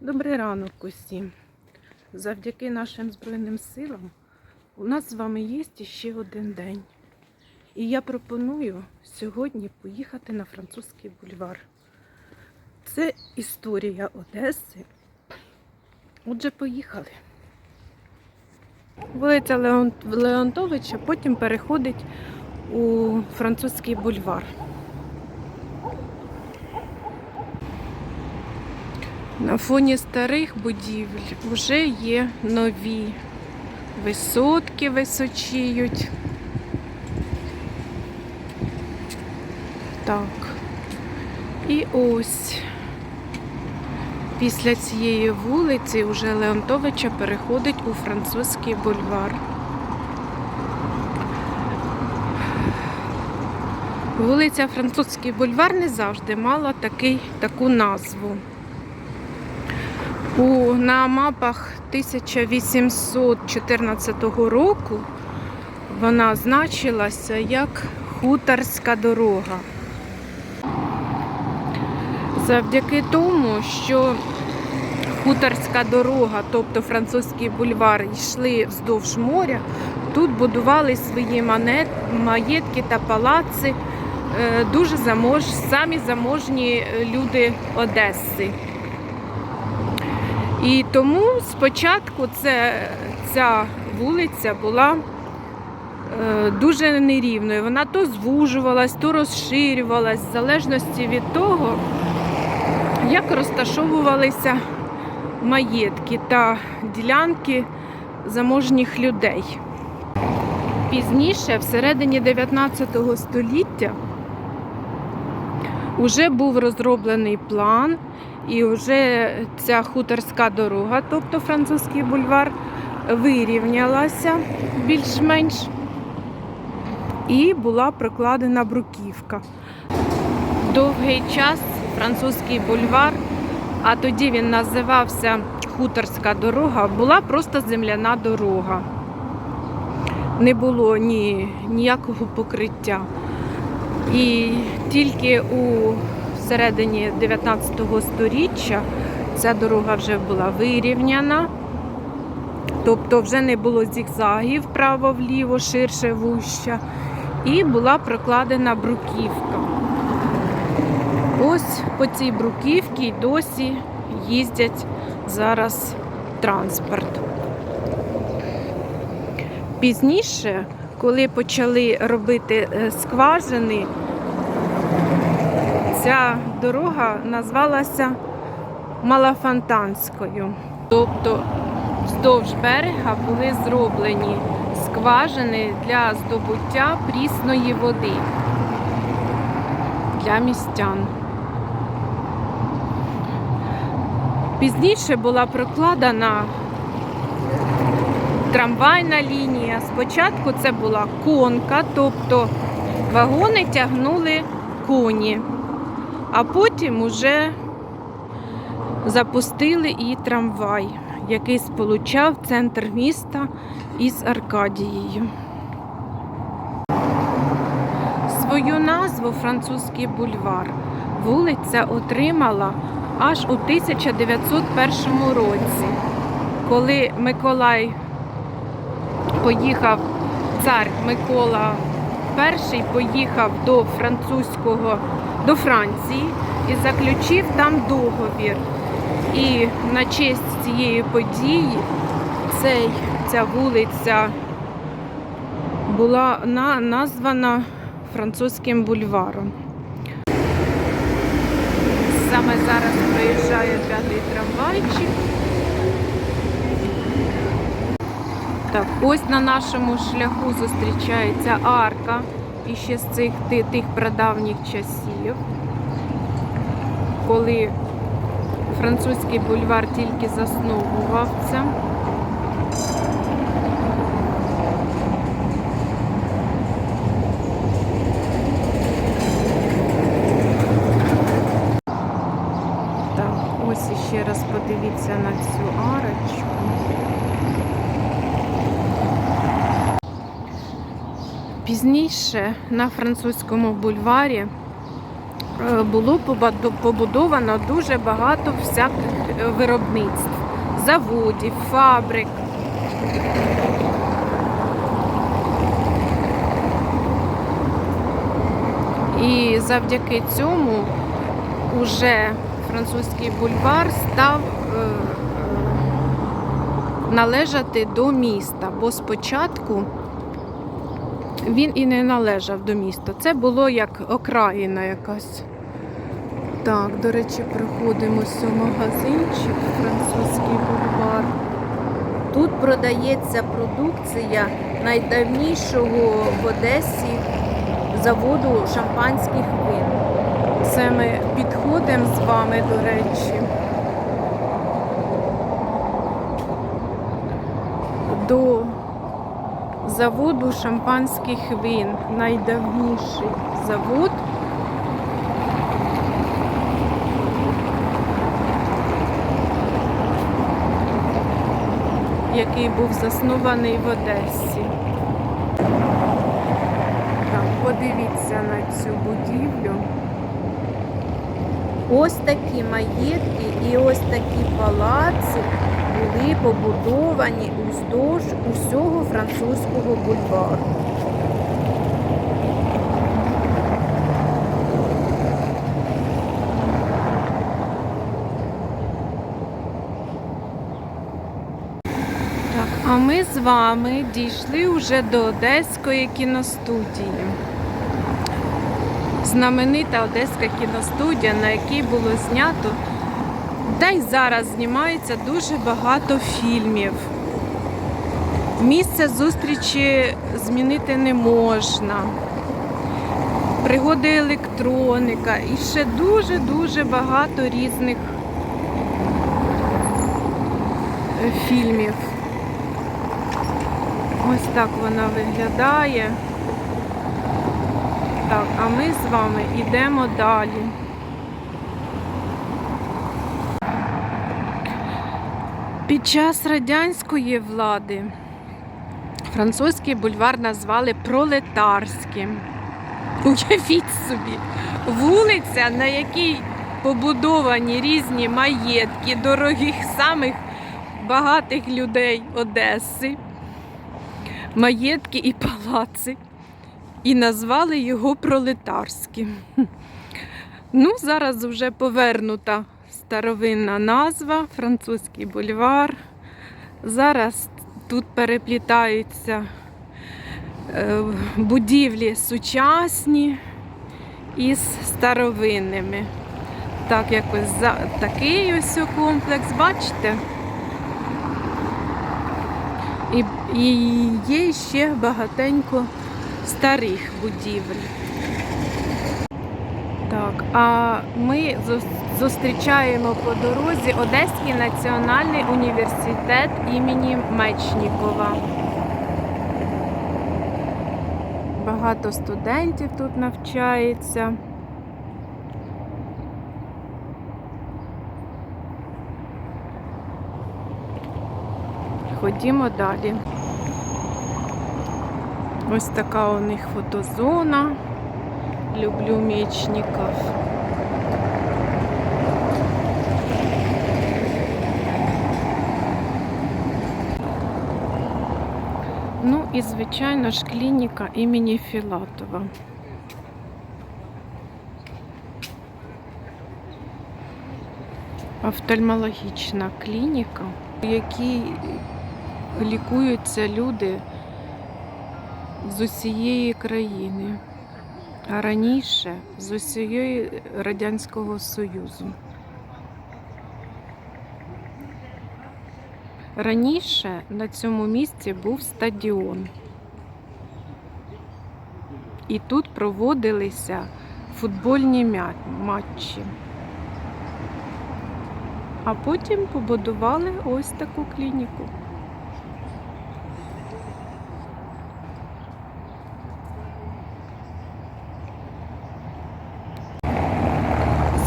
Добрий ранок усім. Завдяки нашим Збройним силам у нас з вами є ще один день. І я пропоную сьогодні поїхати на французький бульвар. Це історія Одеси. Отже, поїхали. Вулиця Леон... Леонтовича потім переходить у французький бульвар. На фоні старих будівель вже є нові висотки височіють. Так. І ось після цієї вулиці уже Леонтовича переходить у французький бульвар. Вулиця Французький бульвар не завжди мала такий, таку назву. У, на мапах 1814 року вона значилася як хуторська дорога. Завдяки тому, що хуторська дорога, тобто французький бульвар, йшли вздовж моря, тут будували свої манет, маєтки та палаци е, дуже замож, самі заможні люди Одеси. І тому спочатку це, ця вулиця була е, дуже нерівною. Вона то звужувалась, то розширювалась, в залежності від того, як розташовувалися маєтки та ділянки заможніх людей. Пізніше, всередині 19 століття, вже був розроблений план. І вже ця хуторська дорога, тобто французький бульвар, вирівнялася більш-менш і була прокладена бруківка. Довгий час французький бульвар, а тоді він називався Хуторська дорога, була просто земляна дорога. Не було ні, ніякого покриття. І тільки у всередині 19 століття ця дорога вже була вирівняна, тобто вже не було зігзагів вправо-вліво, ширше вуща, і була прокладена бруківка. Ось по цій бруківці й досі їздять зараз транспорт. Пізніше, коли почали робити е, скважини, ця дорога назвалася Малофонтанською. Тобто вздовж берега були зроблені скважини для здобуття прісної води для містян. Пізніше була прокладена трамвайна лінія. Спочатку це була конка, тобто вагони тягнули коні а потім уже запустили і трамвай, який сполучав центр міста із Аркадією. Свою назву французький бульвар вулиця отримала аж у 1901 році, коли Миколай поїхав, цар Микола І поїхав до французького до Франції і заключив там договір. І на честь цієї події цей, ця вулиця була на, названа французьким бульваром. Саме зараз проїжджає п'ятий трамвайчик. Так, ось на нашому шляху зустрічається арка і ще з цих тих прадавніх часів, коли французький бульвар тільки засновувався. Ось іще раз подивіться на цю арочку. Пізніше на французькому бульварі е, було побудовано дуже багато всяких е, виробництв, заводів, фабрик. І завдяки цьому уже французький бульвар став е, належати до міста, бо спочатку він і не належав до міста. Це було як окраїна якась. Так, до речі, приходимося в магазинчик французький бульвар. Тут продається продукція найдавнішого в Одесі заводу шампанських вин. Це ми підходимо з вами, до речі. До заводу шампанських вин. Найдавніший завод. Який був заснований в Одесі. Так, подивіться на цю будівлю. Ось такі маєтки і ось такі палаци були побудовані уздовж усього французького бульвару. А ми з вами дійшли вже до Одеської кіностудії. Знаменита Одеська кіностудія, на якій було знято, та й зараз знімається дуже багато фільмів. Місце зустрічі змінити не можна. Пригоди електроніка і ще дуже-дуже багато різних е, фільмів. Ось так вона виглядає. Так, а ми з вами йдемо далі. Під час радянської влади французький бульвар назвали пролетарським. Уявіть собі, вулиця, на якій побудовані різні маєтки дорогих самих багатих людей Одеси маєтки і палаци, і назвали його пролетарським. Ну, зараз вже повернута старовинна назва, французький бульвар. Зараз тут переплітаються е, будівлі сучасні із старовинними. Так, якось за такий ось комплекс, бачите? І, і є ще багатенько старих будівель. Так, а ми зустрічаємо по дорозі Одеський національний університет імені Мечнікова. Багато студентів тут навчається. Ходімо далі. Ось така у них фотозона. Люблю мечників. Ну і, звичайно ж, клініка імені Філатова. Офтальмологічна клініка, в якій лікуються люди з усієї країни, а раніше з усієї Радянського Союзу. Раніше на цьому місці був стадіон. І тут проводилися футбольні матчі. А потім побудували ось таку клініку.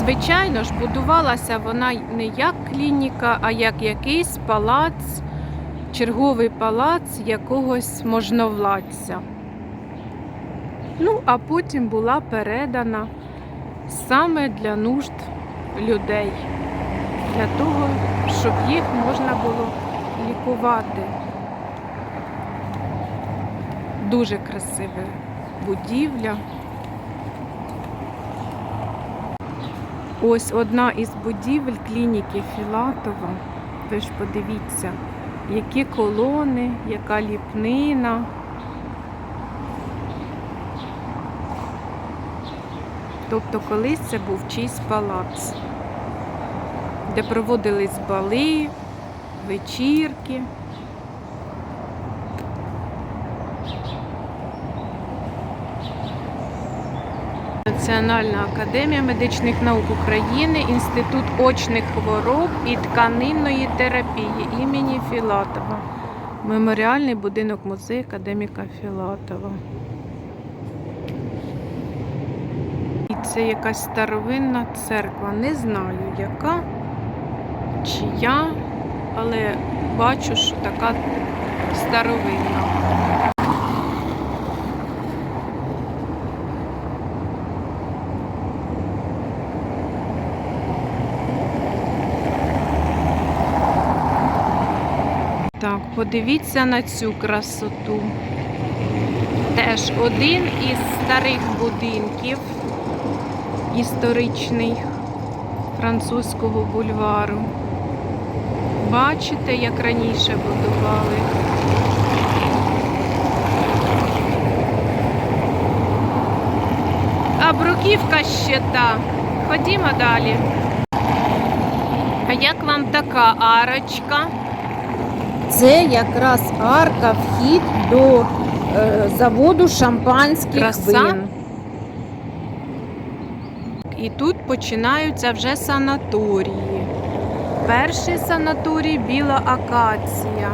Звичайно ж, будувалася вона не як клініка, а як якийсь палац, черговий палац якогось можновладця. Ну, а потім була передана саме для нужд людей, для того, щоб їх можна було лікувати. Дуже красива будівля. Ось одна із будівель клініки Філатова. Ви ж подивіться, які колони, яка ліпнина. Тобто колись це був чийсь палац, де проводились бали, вечірки. Національна академія медичних наук України, Інститут очних хвороб і тканинної терапії імені Філатова. Меморіальний будинок музею академіка Філатова. І це якась старовинна церква. Не знаю, яка, чия, але бачу, що така старовинна. Так, подивіться на цю красоту. Теж один із старих будинків історичний французького бульвару. Бачите, як раніше будували. А бруківка ще та. Ходімо далі. А як вам така арочка? Це якраз арка вхід до е, заводу шампанських Краса. вин. І тут починаються вже санаторії. Перший санаторій біла акація.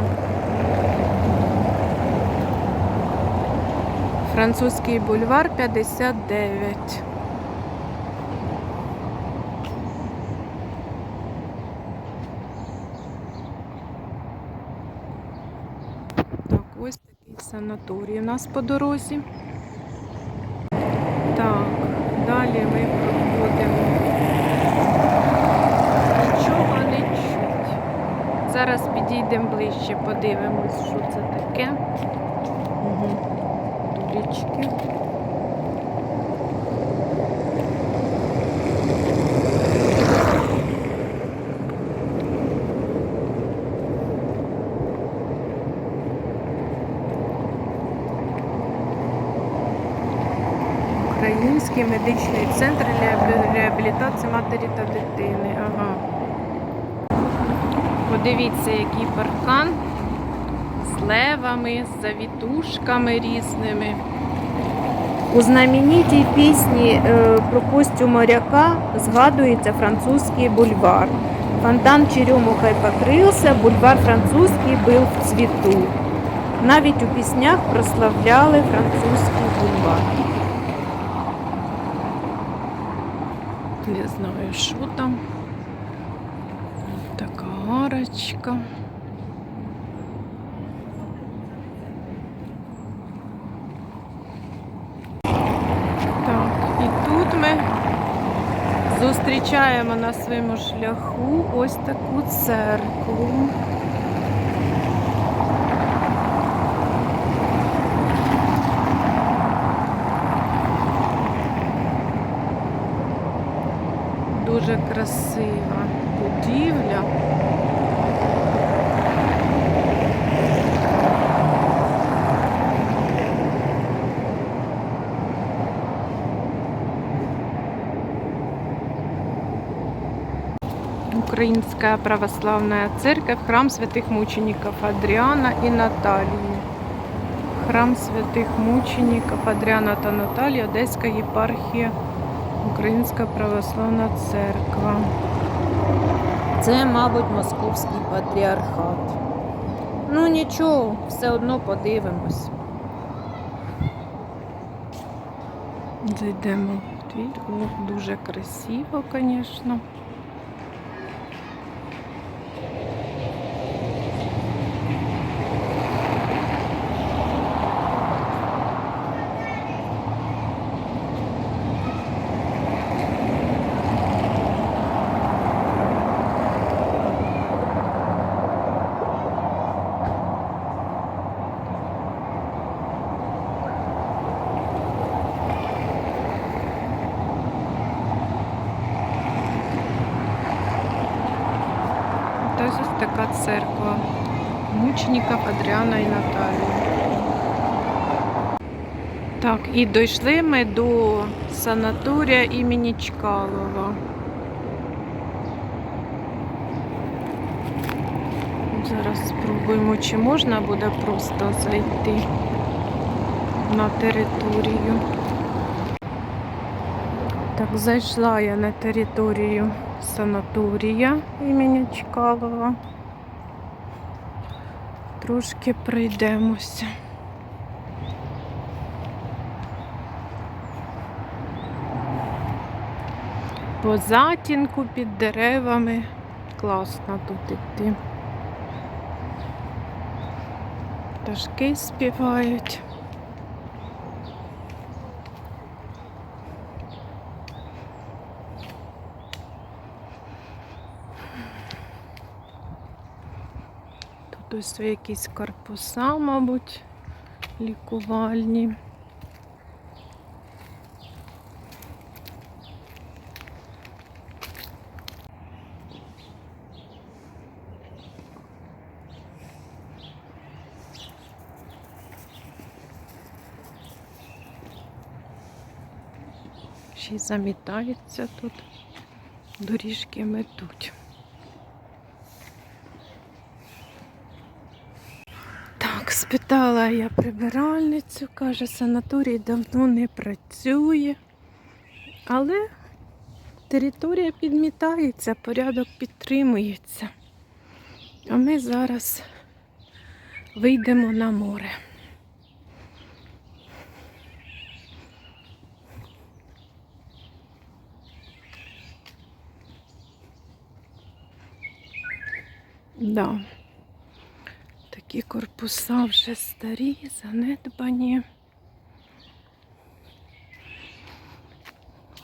Французький бульвар 59. Так, ось такий санаторій у нас по дорозі. Так, далі ми проходимо. Нічого не чуть. Зараз підійдемо ближче, подивимось, що це таке. Угу. Річки. Український медичний центр реабі- реабілітації матері та дитини. Ага. Подивіться, який паркан з левами, з завітушками різними. У знаменитій пісні е, про Костю моряка згадується французький бульвар. Фонтан черемухой покрився, бульвар французький був в цвіту. Навіть у піснях прославляли французький бульвар. Не знаю, що там. Така арочка. Так, і тут ми зустрічаємо на своєму шляху ось таку церкву. Дуже красива будівля. Українська православная церковь, храм святых мучеников Адріана і Наталії. Храм святих мучеників Адріана та Наталії, Одеська єпархія, Українська православна церква. Це, мабуть, московський патріархат. Ну нічого, все одно подивимось. Зайдемо в двір. О, дуже красиво, звісно. така церква. Мучеників Адріана і Наталії. Так, і дійшли ми до санаторія імені Чкалова. Зараз спробуємо, чи можна буде просто зайти на територію. Так, зайшла я на територію санаторія імені Чкалова. Трошки пройдемося. По затінку під деревами. Класно тут йти. Пташки співають. Тут якісь корпуса, мабуть, лікувальні. Ще й замітається тут. Доріжки метуть. Так, спитала я прибиральницю, каже, санаторій давно не працює, але територія підмітається, порядок підтримується. А ми зараз вийдемо на море. Да. Такі корпуса вже старі, занедбані.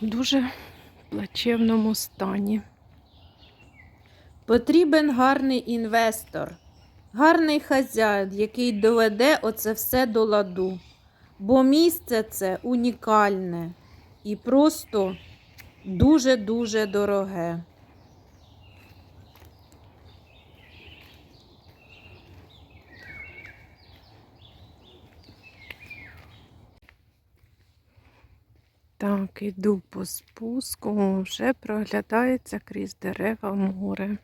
В дуже плачевному стані. Потрібен гарний інвестор, гарний хазяїн, який доведе оце все до ладу. Бо місце це унікальне і просто дуже-дуже дороге. Так, іду по спуску, вже проглядається крізь дерева море.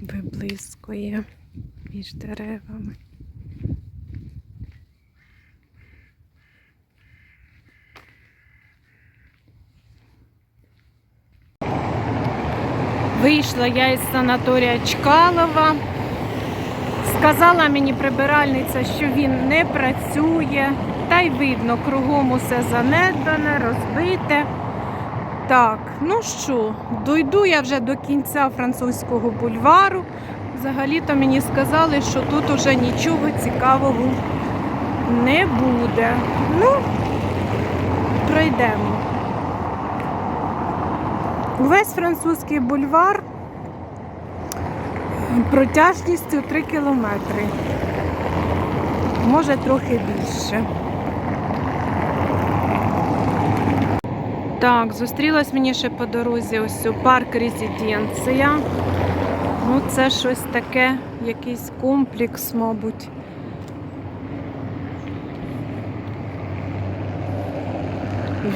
Виблискує між деревами. Вийшла я із санаторія Чкалова. Сказала мені прибиральниця, що він не працює. Та й видно, кругом усе занедбане, розбите. Так, ну що, дойду я вже до кінця французького бульвару. Взагалі-то мені сказали, що тут уже нічого цікавого не буде. Ну, пройдемо. Увесь французький бульвар протяжністю 3 кілометри. Може трохи більше. Так, зустрілась мені ще по дорозі ось у парк Резиденція. Ну, це щось таке, якийсь комплекс, мабуть.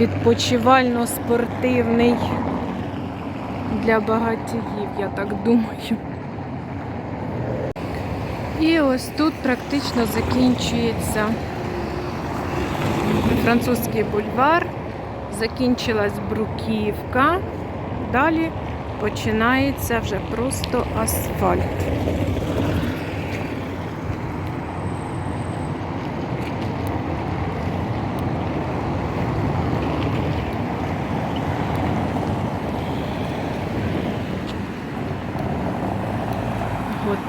Відпочивально-спортивний для багатіїв, я так думаю. І ось тут практично закінчується французький бульвар, закінчилась бруківка, далі починається вже просто асфальт.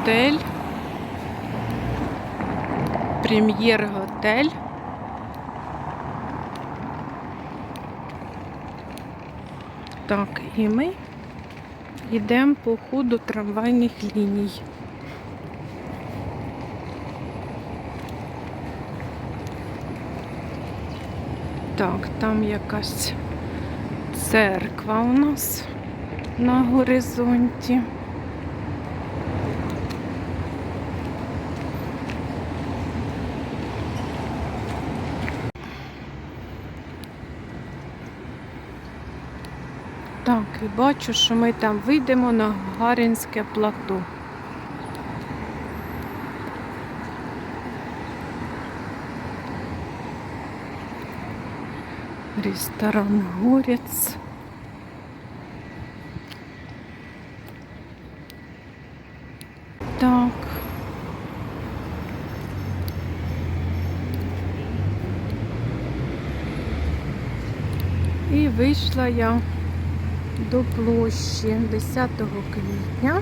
Готель. Прем'єр-готель. Так, і ми Йдемо по ходу трамвайних ліній. Так, там якась церква у нас на горизонті. Так, і бачу, що ми там вийдемо на Гаринське плато. Ресторан Горец. Так. І вийшла я до площі 10 квітня.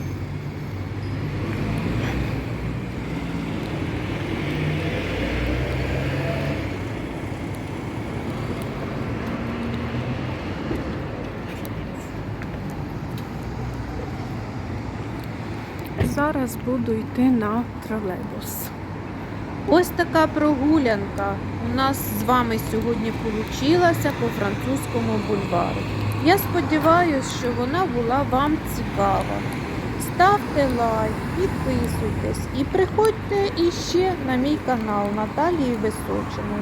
Зараз буду йти на тролейбус. Ось така прогулянка у нас з вами сьогодні получилася по французькому бульвару. Я сподіваюся, що вона була вам цікава. Ставте лайк, підписуйтесь і приходьте іще на мій канал Наталії Височиної.